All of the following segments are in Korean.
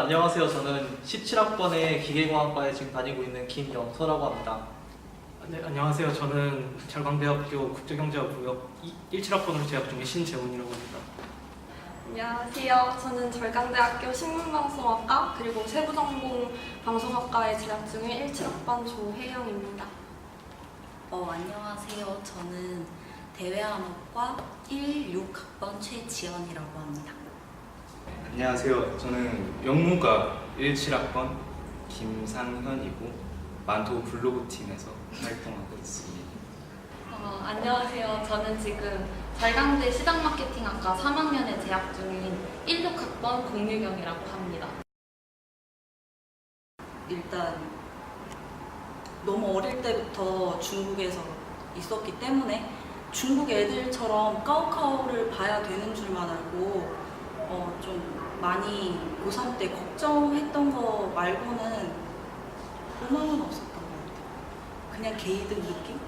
안녕하세요. 저는 17학번의 기계공학과에 지금 다니고 있는 김영서라고 합니다. 네, 안녕하세요. 저는 잘광대학교 국제경제학부역 17학번으로 재학 중인 신재훈이라고 합니다. 안녕하세요. 저는 절강대학교 신문방송학과 그리고 세부전공 방송학과에 재학 중인 17학번 조혜영입니다. 어, 안녕하세요. 저는 대외암학과 16학번 최지연이라고 합니다. 안녕하세요. 저는 영문과 17학번 김상현이고 만토 블로그 팀에서 활동하고 있습니다. 어, 안녕하세요. 저는 지금 잘강대 시장마케팅학과 3학년에 재학 중인 16학번 공유경이라고 합니다. 일단 너무 어릴 때부터 중국에서 있었기 때문에 중국 애들처럼 까오카오를 봐야 되는 줄만 알고 어, 좀 많이 고3 때 걱정했던 거 말고는 고마움은 없었던 것 같아요. 그냥 개이득 느낌?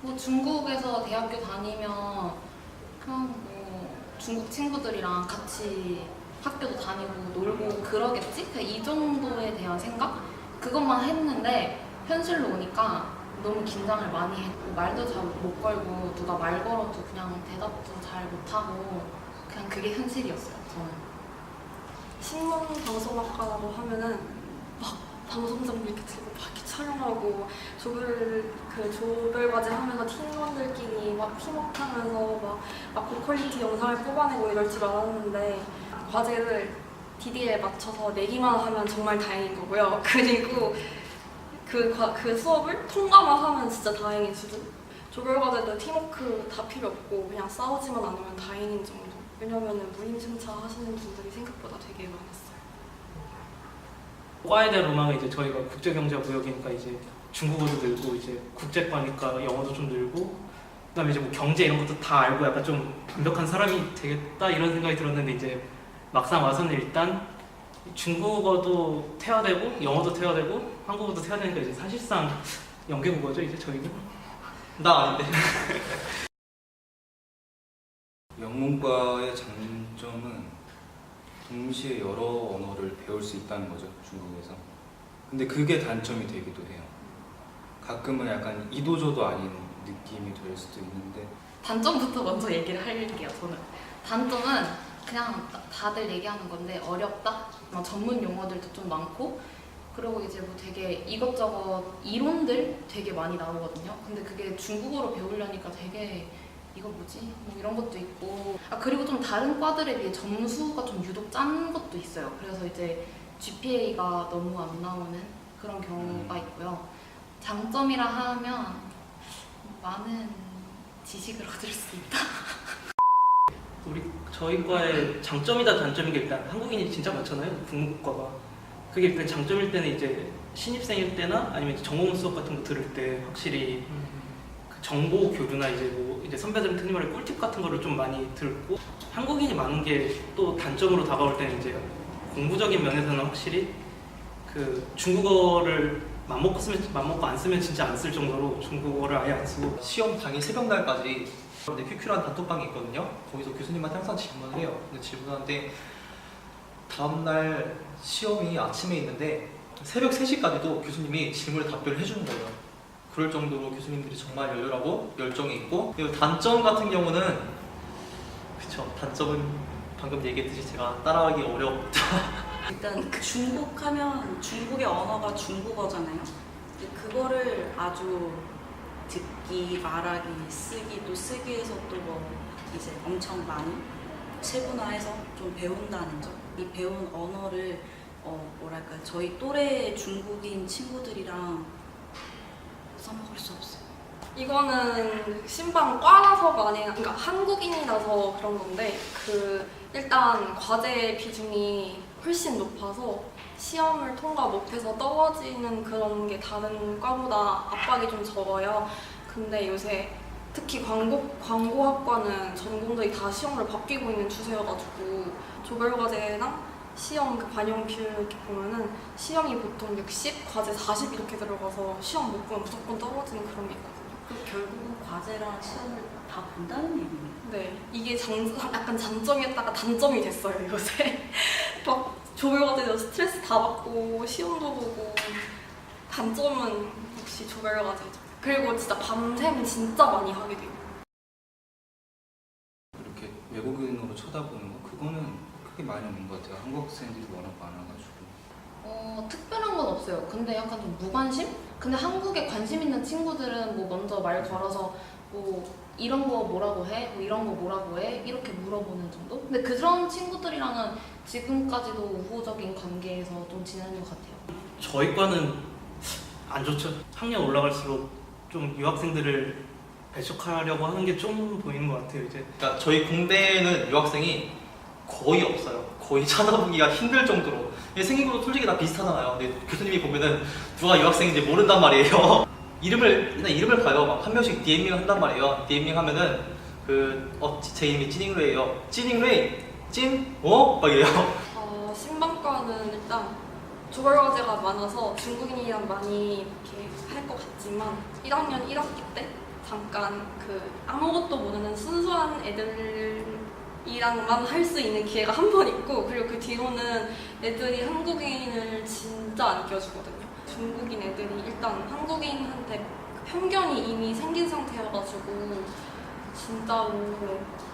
뭐 중국에서 대학교 다니면 그냥 뭐 중국 친구들이랑 같이 학교도 다니고 놀고 그러겠지? 그냥 이 정도에 대한 생각? 그것만 했는데 현실로 오니까 너무 긴장을 많이 했고 말도 잘 못 걸고 누가 말 걸어도 그냥 대답도 잘 못하고 그냥 그게 현실이었어요 저는 신문방송학과라고 하면은 막 방송 장비 이렇게 들고 막 이렇게 촬영하고 조별 그 조별 과제 하면서 팀원들끼리 막 팀워크하면서 막, 막 고퀄리티 영상을 뽑아내고 이럴 줄 알았는데 과제를 DD에 맞춰서 내기만 하면 정말 다행인 거고요. 그리고 그, 과- 그 수업을 통과만 하면 진짜 다행인 수준. 조별 과제도 팀워크 다 필요 없고 그냥 싸우지만 않으면 다행인 정도. 왜냐면은 무임승차 하시는 분들이 생각보다 되게 많았어요. 과에 대한 로망은 이제 저희가 국제경제학부역이니까 이제 중국어도 늘고 이제 국제과니까 영어도 좀 늘고 그다음에 이제 뭐 경제 이런 것도 다 알고 약간 좀 완벽한 사람이 되겠다 이런 생각이 들었는데 이제 막상 와서는 일단 중국어도 태워되고 영어도 태워되고 한국어도 태워되니까 이제 사실상 연계국어죠 이제 저희는 나 아닌데. 영문과의 장점은 동시에 여러 언어를 배울 수 있다는 거죠, 중국에서. 근데 그게 단점이 되기도 해요. 가끔은 약간 이도저도 아닌 느낌이 될 수도 있는데 단점부터 먼저 얘기를 할게요, 저는. 단점은 그냥 다- 다들 얘기하는 건데 어렵다? 막 전문 용어들도 좀 많고 그리고 이제 뭐 되게 이것저것 이론들 되게 많이 나오거든요. 근데 그게 중국어로 배우려니까 되게 이거 뭐지? 뭐 이런 것도 있고 아 그리고 좀 다른 과들에 비해 점수가 좀 유독 짠 것도 있어요. 그래서 이제 GPA가 너무 안 나오는 그런 경우가 있고요. 장점이라 하면 많은 지식을 얻을 수 있다. 우리 저희 과의 장점이다 단점인 게 일단 한국인이 진짜 많잖아요 국문과가 그게 일단 장점일 때는 이제 신입생일 때나 아니면 이제 전공 수업 같은 거 들을 때 확실히 그 정보 교류나 이제 뭐 이제 선배들 말해 꿀팁 같은 거를 좀 많이 들고 한국인이 많은 게 또 단점으로 다가올 때는 이제 공부적인 면에서는 확실히 그 중국어를 맘먹고 쓰면 맘먹고 안 쓰면 진짜 안 쓸 정도로 중국어를 아예 안 쓰고 시험 당일 새벽 날까지 근데 큐큐라는 단톡방이 있거든요. 거기서 교수님한테 항상 질문을 해요. 근데 질문하는데 다음 날 시험이 아침에 있는데 새벽 3시까지도 교수님이 질문에 답변을 해주는 거예요. 그럴 정도로 교수님들이 정말 열렬하고 열정이 있고 그리고 단점 같은 경우는 그쵸 단점은 방금 얘기했듯이 제가 따라하기 어렵다. 일단 중국 하면 중국의 언어가 중국어잖아요. 근데 그거를 아주 듣기, 말하기, 쓰기 또 쓰기에서 또뭐 이제 엄청 많이 세분화해서 좀 배운다는 점. 이 배운 언어를 어 뭐랄까 저희 또래 중국인 친구들이랑 써먹을 수 없어요. 이거는 신방과라서가 아니라 그러니까 한국인이라서 그런 건데 그 일단 과제 비중이 훨씬 높아서 시험을 통과 못해서 떨어지는 그런 게 다른 과보다 압박이 좀 적어요. 근데 요새 특히 광고 광고학과는 전공들이 다 시험을 바뀌고 있는 추세여가지고 조별 과제랑 시험 그 반영 비율 이렇게 보면은 시험이 보통 60, 과제 40 이렇게 들어가서 시험 못 보면 무조건 떨어지는 그런 게 있거든요. 그 결국은 과제랑 시험을 다 본다는 얘기네요. 네, 이게 장, 약간 장점이었다가 단점이 됐어요, 요새. 막 조별과제에서 스트레스 다 받고 시험도 보고 단점은 역시 조별과 제죠. 그리고 진짜 밤샘 진짜 많이 하게 돼요. 이렇게 외국인으로 쳐다보는 거 그거는 크게 많이 없는 것 같아요. 한국 학생들이 워낙 많아가지고. 어, 특별한 건 없어요. 근데 약간 좀 무관심? 근데 한국에 관심 있는 친구들은 뭐 먼저 말 걸어서 뭐 이런 거 뭐라고 해? 뭐 이런 거 뭐라고 해? 이렇게 물어보는 정도? 근데 그런 친구들이랑은 지금까지도 우호적인 관계에서 좀 지내는 것 같아요. 저희 과는 안 좋죠. 학년 올라갈수록 좀 유학생들을 배척하려고 하는 게 좀 보이는 것 같아요. 이제 그러니까 저희 공대는 유학생이 거의 없어요. 거의 찾아보기가 힘들 정도로. 생긴 것도 솔직히 다 비슷하잖아요. 근데 교수님이 보면은 누가 유학생인지 모른단 말이에요. 이름을 일단 이름을 봐요. 막 한 명씩 DMing 한단 말이에요. DMing 하면은 그어제 이름이 찐잉레이예요. 찐잉레이 찐? 어? 막 이래요. 어, 신방과는 일단 조별과제가 많아서 중국인이랑 많이 이렇게 할 것 같지만 1학년 1학기 때 잠깐 그 아무것도 모르는 순수한 애들 이랑만 할 수 있는 기회가 한 번 있고 그리고 그 뒤로는 애들이 한국인을 진짜 안 껴주거든요. 중국인 애들이 일단 한국인한테 편견이 이미 생긴 상태여가지고 진짜로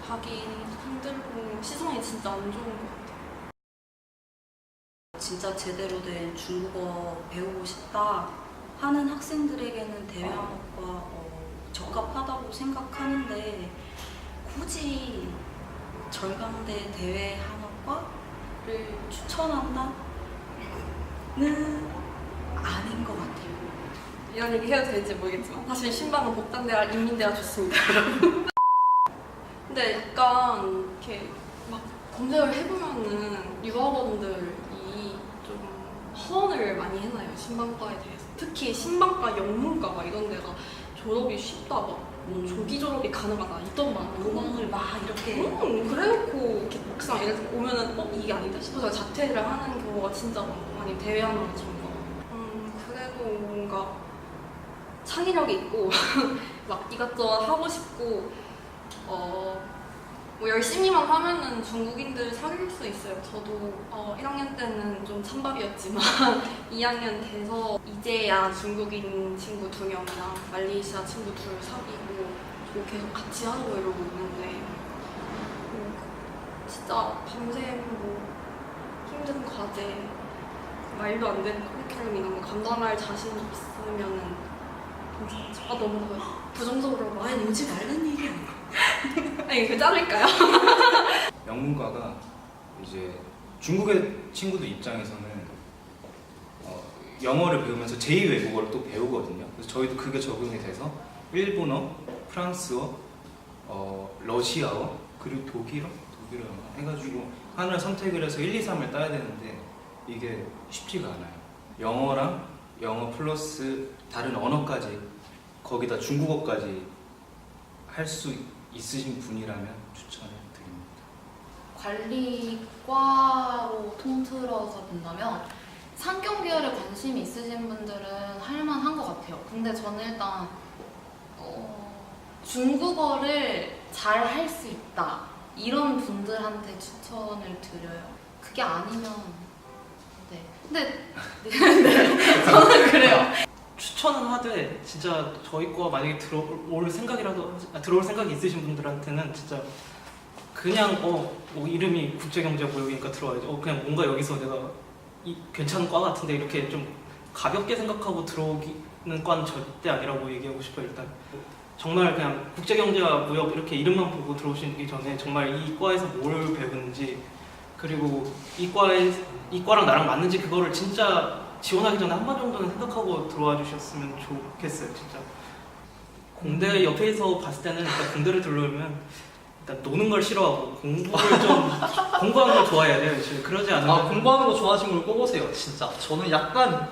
하기 힘들고 시선이 진짜 안 좋은 것 같아요. 진짜 제대로 된 중국어 배우고 싶다 하는 학생들에게는 대외한어과 어, 적합하다고 생각하는데 굳이 절강대 대외한어과를 추천한다는 아닌 것 같아요. 이런 얘기 해도 될지 모르겠지만 사실 신방은 복당대와 인민대가 좋습니다. 근데 약간 이렇게 막 검색을 해보면은 유학원들이 좀 허언을 많이 해놔요 신방과에 대해서. 특히 신방과 영문과 막 이런 데가 졸업이 쉽다 막 음, 조기 졸업이 가능하다 이던 막 로망을 막 이렇게 음, 그래놓고 이렇게 막상 예를 들어 오면은 어 이게 아니다 싶어서 자퇴를 하는 경우가 진짜 많고 아니면 대회하는 경우가 음 그래도 뭔가 창의력이 있고 막 이것저것 하고 싶고 어 뭐 열심히만 하면은 중국인들 사귈 수 있어요. 저도 어 1학년 때는 좀 찬밥이었지만 2학년 돼서 이제야 중국인 친구 두 명이랑 말레이시아 친구 둘 사귀고 저 계속 같이 하고 이러고 있는데 뭐 진짜 밤샘 뭐 힘든 과제 말도 안 되는 커리큘럼 이런 거 감당할 자신 있으면은. 아 너무 부정적으로 말 아니 오지 말란 얘기 아니야. 아니 그 자를까요? 영문과가 이제 중국의 친구들 입장에서는 어, 영어를 배우면서 제2 외국어를 또 배우거든요. 그래서 저희도 그게 적용이 돼서 일본어, 프랑스어, 어, 러시아어 그리고 독일어, 독일어 해가지고 하나를 선택을 해서 1, 2, 3을 따야 되는데 이게 쉽지가 않아요. 영어랑 영어 플러스 다른 언어까지 거기다 중국어까지 할 수 있으신 분이라면 추천을 드립니다. 관리과로 통틀어서 본다면 상경 계열에 관심이 있으신 분들은 할만한 것 같아요. 근데 저는 일단 어, 중국어를 잘 할 수 있다 이런 분들한테 추천을 드려요. 그게 아니면 네. 근데 네, 저는 그래요. 추천은 하되 진짜 저희 과 만약에 들어올 생각이라도 아, 들어올 생각이 있으신 분들한테는 진짜 그냥 어뭐 이름이 국제경제고역이니까 들어와야지. 어 그냥 뭔가 여기서 내가 이 괜찮은 과 같은데 이렇게 좀 가볍게 생각하고 들어오기는 과는 절대 아니라고 얘기하고 싶어요. 일단 정말 그냥 국제경제와 무역 이렇게 이름만 보고 들어오시기 전에 정말 이 과에서 뭘 배우는지 그리고 이 과에 이 과랑 나랑 맞는지 그거를 진짜 지원하기 전에 한 번 정도는 생각하고 들어와 주셨으면 좋겠어요, 진짜. 공대 옆에서 봤을 때는 일단 공대를 들어오면 일단 노는 걸 싫어하고 공부를 좀 공부하는 걸 좋아해야 돼요. 지금 그러지 않으면 아 공부하는 거 좋아하시는 걸 꼽으세요 진짜. 저는 약간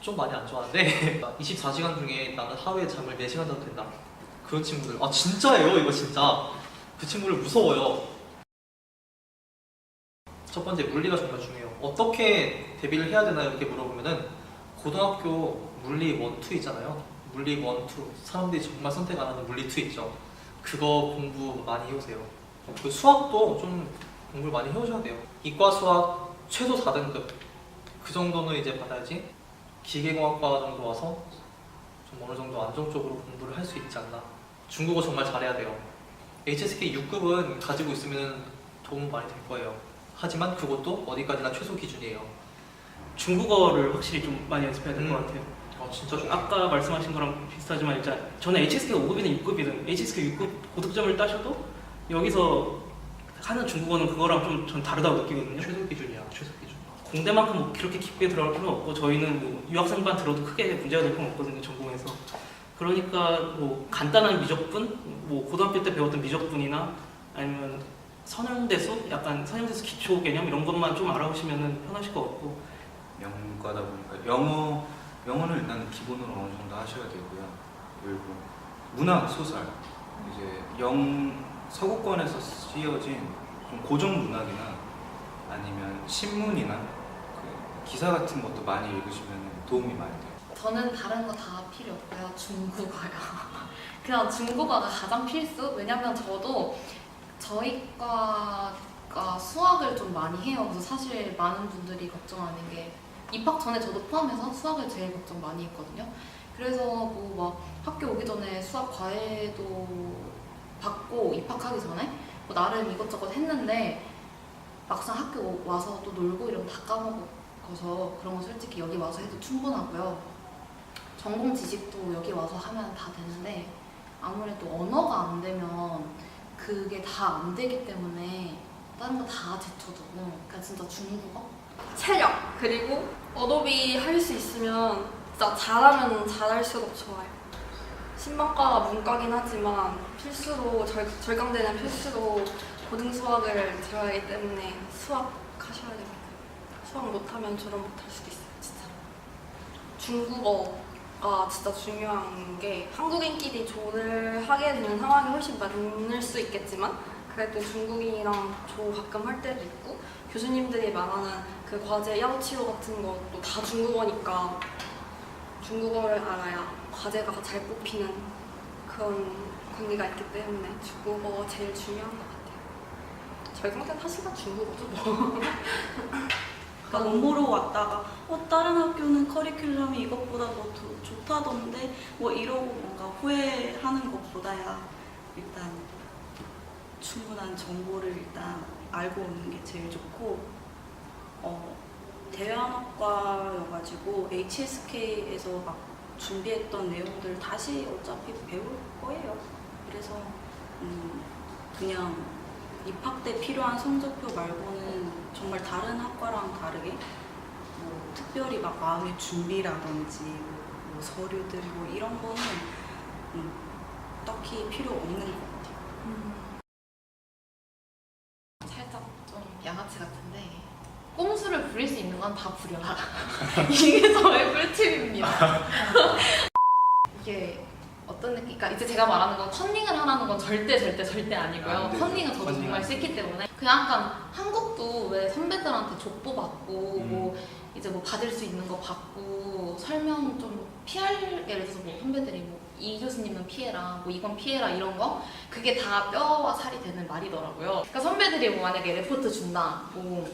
좀 많이 안 좋아하는데 24시간 중에 나는 하루에 잠을 4시간 자도 된다. 그런 친구들. 아 진짜예요 이거 진짜. 그 친구를 무서워요. 첫 번째 물리가 정말 중요해요. 어떻게 대비를 해야 되나요 이렇게 물어보면은 고등학교 물리 1, 2 있잖아요. 물리 1, 2 사람들이 정말 선택 안 하는 물리 2 있죠. 그거 공부 많이 해오세요. 그 수학도 좀 공부를 많이 해오셔야 돼요. 이과 수학 최소 4등급. 그 정도는 이제 받아야지 기계공학과 정도 와서 좀 어느 정도 안정적으로 공부를 할 수 있지 않나. 중국어 정말 잘해야 돼요. HSK 6급은 가지고 있으면 도움 많이 될 거예요. 하지만 그것도 어디까지나 최소 기준이에요 중국어를 확실히 좀 많이 연습해야 될 것 음. 같아요. 아 진짜 좋아 아까 말씀하신 거랑 비슷하지만 일단 저는 HSK 5급이든 6급이든 HSK 6급 고득점을 따셔도 여기서 하는 중국어는 그거랑 좀 전 다르다고 느끼거든요. 최소 기준이야 최소 기준 공대만큼 뭐 그렇게 깊게 들어갈 필요는 없고 저희는 뭐 유학생반 들어도 크게 문제가 될 건 없거든요 전공에서 그러니까 뭐 간단한 미적분 뭐 고등학교 때 배웠던 미적분이나 아니면 선형대수 약간 선형대수 기초 개념 이런 것만 좀 알아보시면 편하실 것 같고 영과다 보니까 영어 영어는 일단 기본으로 어느 정도 하셔야 되고요. 그리고 문학 소설 이제 영 서구권에서 쓰여진 좀 고정 문학이나 아니면 신문이나 그 기사 같은 것도 많이 읽으시면 도움이 많이 돼요. 저는 다른 거 다 필요 없고요. 중국어요. 그냥 중국어가 가장 필수. 왜냐면 저도 저희 과가 수학을 좀 많이 해요. 그래서 사실 많은 분들이 걱정하는 게 입학 전에 저도 포함해서 수학을 제일 걱정 많이 했거든요. 그래서 뭐 막 학교 오기 전에 수학 과외도 받고 입학하기 전에 뭐 나름 이것저것 했는데 막상 학교 와서 또 놀고 이러면 다 까먹어서 그런 거 솔직히 여기 와서 해도 충분하고요. 전공 지식도 여기 와서 하면 다 되는데 아무래도 언어가 안 되면 그게 다 안 되기 때문에 다른 거 다 제쳐두고 그러니까 진짜 중국어? 체력 그리고 어도비 할 수 있으면 진짜 잘하면 잘할수록 좋아요. 신방과가 문과긴 하지만 필수로 절, 절강되는 필수로 고등 수학을 들어야 하기 때문에 수학 하셔야 됩니다. 수학 못하면 졸업 못할 수도 있어요, 진짜. 중국어가 진짜 중요한 게 한국인끼리 조를 하게 되는 상황이 훨씬 많을 수 있겠지만 그래도 중국인이랑 조 가끔 할 때도 있고 교수님들이 말하는 그 과제 야오치로 같은 것도 다 중국어니까 중국어를 알아야 과제가 잘 뽑히는 그런 관계가 있기 때문에 중국어가 제일 중요한 것 같아요. 저희 상태는 사실은 중국어죠 뭐. 그러니까 원보러 왔다가 어 다른 학교는 커리큘럼이 이것보다 뭐더 좋다던데 뭐 이러고 뭔가 후회하는 것보다야 일단 충분한 정보를 일단 알고 오는 게 제일 좋고 어 대외한학과여가지고 HSK에서 막 준비했던 내용들 다시 어차피 배울 거예요. 그래서 음 그냥 입학 때 필요한 성적표 말고는 정말 다른 학과랑 다르게 뭐 특별히 막 마음의 준비라든지 뭐 서류들 뭐 이런 거는 음, 딱히 필요 없는 것 같아요. 살짝 좀 양아치 같은데 꼼수를 건다 부려라. 이게 저의 꿀팁입니다. 이게 어떤 느낌? 그러니까 이제 제가 말하는 건 컨닝을 하라는 건 절대 절대 절대 아니고요. 안 되죠. 컨닝은 저도 컨닝 정말 안 싫기 때문에 그냥 약간 한국도 왜 선배들한테 족보 받고 음. 뭐 이제 뭐 받을 수 있는 거 받고 설명 좀 피할 예를 들어서 뭐 선배들이 뭐 이 교수님은 피해라 뭐 이건 피해라 이런 거 그게 다 뼈와 살이 되는 말이더라고요. 그러니까 선배들이 뭐 만약에 레포트 준다 뭐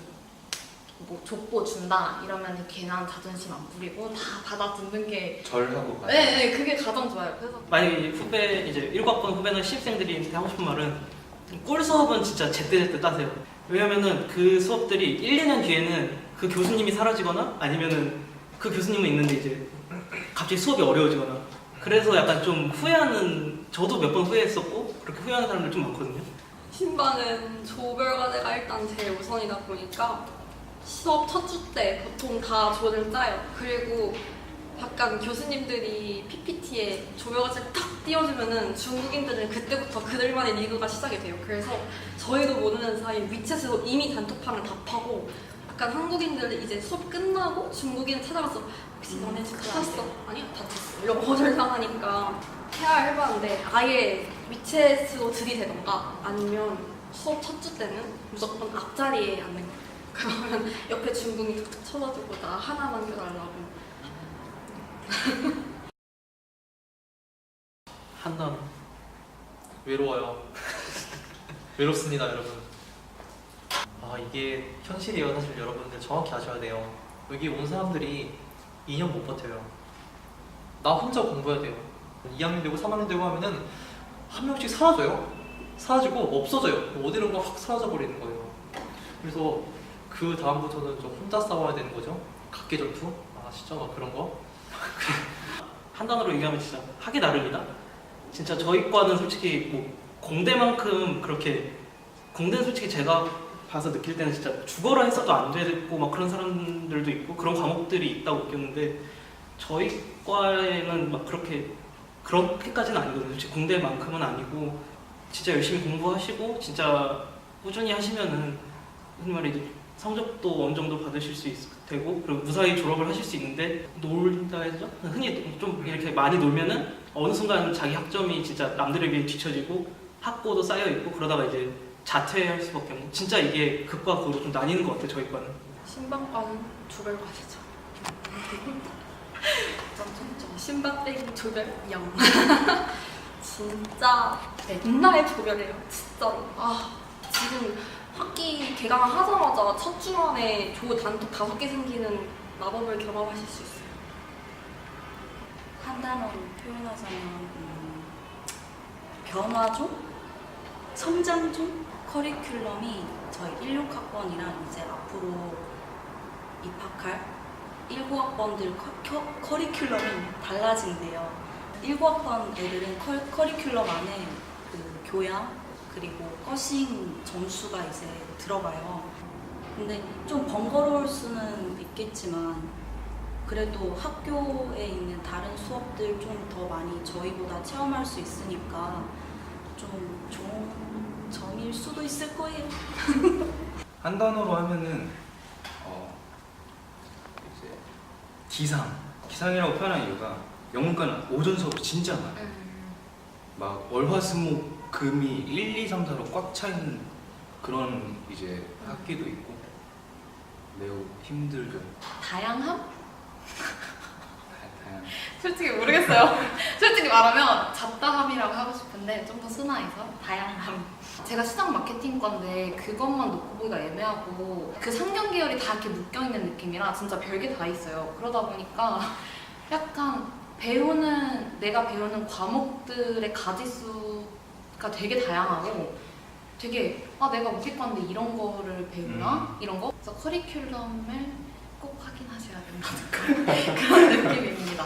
뭐 족보 준다 이러면 괜한 자존심 안 부리고 다 받아 듣는 게 절하고 가요. 네, 네 그게 가장 좋아요. 그래서 만약에 후배 이제 1학번 후배나 신입생들이 하고 싶은 말은 꿀 수업은 진짜 제때제때 따세요. 왜냐면은 그 수업들이 1, 2년 뒤에는 그 교수님이 사라지거나 아니면은 그 교수님은 있는데 이제 갑자기 수업이 어려워지거나 그래서 약간 좀 후회하는 저도 몇 번 후회했었고 그렇게 후회하는 사람들 좀 많거든요. 신방은 조별 과제가 일단 제일 우선이다 보니까 수업 첫 주 때 보통 다 조를 짜요. 그리고 약간 교수님들이 PPT에 과제를 탁 띄워주면은 중국인들은 그때부터 그들만의 리그가 시작이 돼요. 그래서 저희도 모르는 사이 위챗으로 이미 단톡방을 다 파고 약간 한국인들이 이제 수업 끝나고 중국인을 찾아가서 혹시 너네 지금 찾았어? 아니요 다 쳤어. 이러고 거절당하니까 PR 해봤는데 아예 위챗으로 들이대던가 아니면 수업 첫 주 때는 무조건 앞자리에 앉는 거예요. 그러면 옆에 중국인이 툭툭 쳐가지고 나 하나 남겨달라고. 한 단어 외로워요. 외롭습니다 여러분. 아아 이게 현실이에요 사실 여러분들. 정확히 아셔야 돼요. 여기 온 사람들이 2년 못 버텨요. 나 혼자 공부해야 돼요. 2학년 되고 3학년 되고 하면은 한 명씩 사라져요. 사라지고 없어져요. 어디론가 확 사라져 버리는 거예요. 그래서 그 다음부터는 좀 혼자 싸워야 되는 거죠 각계 전투 아 진짜 막 그런 거 한 단어로 얘기하면 진짜 하기 나름이다. 진짜 저희 과는 솔직히 뭐 공대만큼 그렇게 공대는 솔직히 제가 봐서 느낄 때는 진짜 죽어라 했어도 안 되고 막 그런 사람들도 있고 그런 과목들이 있다고 느꼈는데 저희 과에는 막 그렇게 그렇게까지는 아니거든요. 솔직히 공대만큼은 아니고 진짜 열심히 공부하시고 진짜 꾸준히 하시면은 흔히 말해 성적도 어느 정도 받으실 수 있을 되고 그리고 무사히 졸업을 하실 수 있는데 놀다 해죠 흔히 좀 이렇게 많이 놀면은 어느 순간 자기 학점이 진짜 남들에 비해 뒤처지고 학고도 쌓여 있고 그러다가 이제 자퇴할 수밖에 없는 진짜 이게 극과 극으로 좀 나뉘는 것 같아요 저희 과는 신방과는 조별 과제죠. 신방 빼기 조별 0. 진짜 맨날 조별해요. 진짜로. 아 지금 학기 개강하자마자 첫 주만에 조 단톡 다섯 개 생기는 마법을 경험하실 수 있어요. 한 단어로 표현하자면 음, 변화종, 성장종 커리큘럼이 저희 16학번이랑 이제 앞으로 입학할 19학번들 커, 커리큘럼이 달라진대요. 19학번 애들은 커, 커리큘럼 안에 그 교양 그리고 꺼싱 점수가 이제 들어가요. 근데 좀 번거로울 수는 있겠지만 그래도 학교에 있는 다른 수업들 좀 더 많이 저희보다 체험할 수 있으니까 좀 좋은 점일 수도 있을 거예요. 한 단어로 하면은 어 이제 기상 기상이라고 표현한 이유가 영문과는 오전 수업이 진짜 많아요. 막 월화수목 금이 1, 2, 3, 4로 꽉차 있는 그런 이제 학기도 있고 매우 힘들죠. 다양함? 다- 다양. 솔직히 모르겠어요. 솔직히 말하면 잡다함이라고 하고 싶은데 좀 더 순화해서 다양함. 제가 시장 마케팅과인데 그것만 놓고 보기가 애매하고 그 상경 계열이 다 이렇게 묶여 있는 느낌이라 진짜 별게 다 있어요. 그러다 보니까 약간 배우는 내가 배우는 과목들의 가지수 가 되게 다양하고 되게 아 내가 우기과인데 이런 거를 배우나? 이런 거? 그래서 커리큘럼을 꼭 확인하셔야 된다는 그런 느낌입니다.